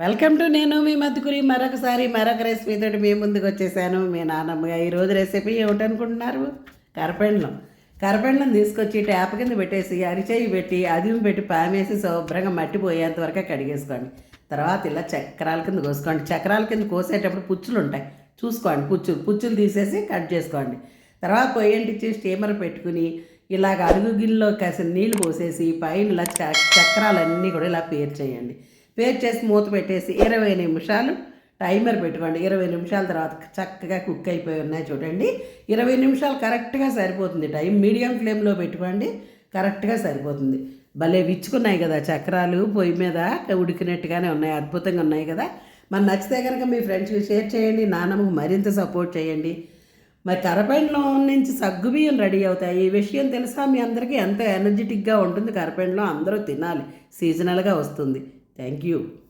Welcome to నేను మీ మధ్యకురి మరొకసారి మరొక రెసిపీతో మీ ముందుకు వచ్చేసాను. మీ నాన్నమ్మగా ఈరోజు రెసిపీ ఏమిటనుకుంటున్నారు? కరపెండ్లం. కరపెండ్లం తీసుకొచ్చి ట్యాప్ కింద పెట్టేసి అరిచేయి పెట్టి అదిమి పెట్టి పామేసి శుభ్రంగా మట్టి పోయేంత వరకు కడిగేసుకోండి. తర్వాత ఇలా చక్రాల కింద కోసుకోండి. చక్రాల కింద కోసేటప్పుడు పుచ్చులు ఉంటాయి. చూసుకోండి పుచ్చులు పుచ్చులు తీసేసి కట్ చేసుకోండి. తర్వాత పొయ్యంటిచ్చి స్టీమర్ పెట్టుకుని ఇలాగ అడుగు గిన్నెలో కాసిన నీళ్ళు పోసేసి పైన ఇలా చక్రాలన్నీ కూడా ఇలా పేర్చేయండి. పేరు చేసి మూత పెట్టేసి ఇరవై నిమిషాలు టైమర్ పెట్టుకోండి. ఇరవై నిమిషాల తర్వాత చక్కగా కుక్ అయిపోయి ఉన్నాయి చూడండి. ఇరవై నిమిషాలు కరెక్ట్గా సరిపోతుంది. టైం మీడియం ఫ్లేమ్లో పెట్టుకోండి. కరెక్ట్గా సరిపోతుంది. భలే విచ్చుకున్నాయి కదా చక్రాలు. పొయ్యి మీద ఉడికినట్టుగానే ఉన్నాయి. అద్భుతంగా ఉన్నాయి కదా. మరి నచ్చితే కనుక మీ ఫ్రెండ్స్కి షేర్ చేయండి. నాన్నమ్మకు మరింత సపోర్ట్ చేయండి. మరి కరపెండలో నుంచి సగ్గుబియ్యం రెడీ అవుతాయి. ఈ విషయం తెలుసా? మీ అందరికీ ఎంత ఎనర్జెటిక్గా ఉంటుంది. కరపెండలో అందరూ తినాలి. సీజనల్గా వస్తుంది. Thank you.